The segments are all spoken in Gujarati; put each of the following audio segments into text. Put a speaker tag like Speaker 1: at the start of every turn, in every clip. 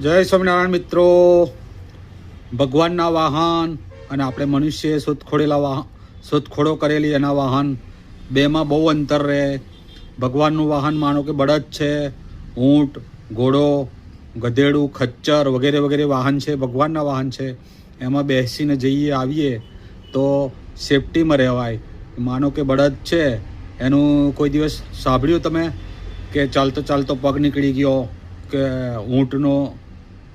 Speaker 1: જય સ્વામિનારાયણ મિત્રો. ભગવાનના વાહન અને આપણે મનુષ્યએ શોધખોળેલા વાહન, શોધખોળો કરેલી એના વાહન, બેમાં બહુ અંતર રહે. ભગવાનનું વાહન માનો કે બળદ છે, ઊંટ, ઘોડો, ગધેડું, ખચ્ચર વગેરે વગેરે વાહન છે, ભગવાનના વાહન છે. એમાં બેસીને જઈએ, આવીએ તો સેફટીમાં રહેવાય. માનો કે બળદ છે, એનું કોઈ દિવસ સાંભળ્યું તમે? કે ચાલતો ચાલતો પગ નીકળી ગયો, કે ઊંટનો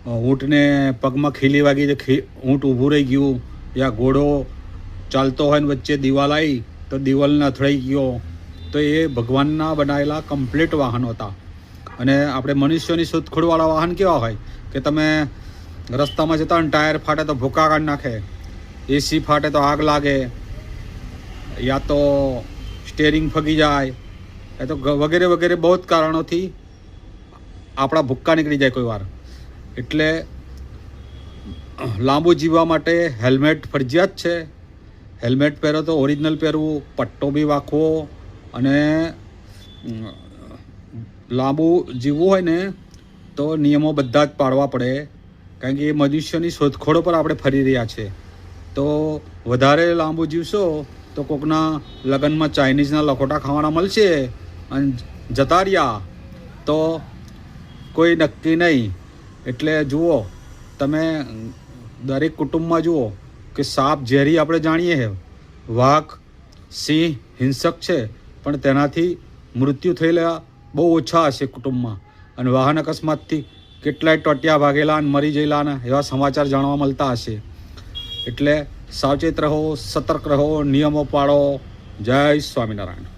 Speaker 1: ઊંટને પગમાં ખીલી વાગી ખી, ઊંટ ઊભું રહી ગયું, યા ઘોડો ચાલતો હોય ને વચ્ચે દિવાલ આવી તો દિવાલને અથડાઈ ગયો. તો એ ભગવાનના બનાવેલા કમ્પ્લીટ વાહનો હતા. અને આપણે મનુષ્યોની શોધખોળવાળા વાહન કેવા હોય? કે તમે રસ્તામાં જતા ને ટાયર ફાટે તો ભૂકા કાઢી નાખે એસી ફાટે તો આગ લાગે, યા તો સ્ટેરિંગ ફગી જાય, એ તો વગેરે વગેરે બહુ જ કારણોથી આપણા ભૂક્કા નીકળી જાય કોઈ વાર. એટલે લાંબુ જીવવા માટે હેલ્મેટ ફરજિયાત છે. હેલ્મેટ પહેરો તો ઓરિજિનલ પહેરવું, પટ્ટો બી વાંકવો અને લાંબુ જીવવું હોય ને તો નિયમો બધા જ પાડવા પડે. કારણ કે એ મનુષ્યની શોધખોળો પર આપણે ફરી રહ્યા છે. તો વધારે લાંબુ જીવશો તો કોકના લગ્નમાં ચાઇનીઝના લખોટા ખાવાના મળશે અને જતા રહ્યા. તો કોઈ નક્કી નહીં. એટલે જુઓ, તમે દરેક કુટુંબમાં જુઓ કે સાપ ઝેરી આપણે જાણીએ છે વાઘ, સિંહ હિંસક છે, પણ તેનાથી મૃત્યુ થયેલા બહુ ઓછા હશે કુટુંબમાં. અને વાહન અકસ્માતથી કેટલાય ટોટિયા ભાગેલા અને મરી ગયેલા ને એવા સમાચાર જાણવા મળતા હશે. એટલે સાવચેત રહો, સતર્ક રહો, નિયમો પાળો. જય સ્વામિનારાયણ.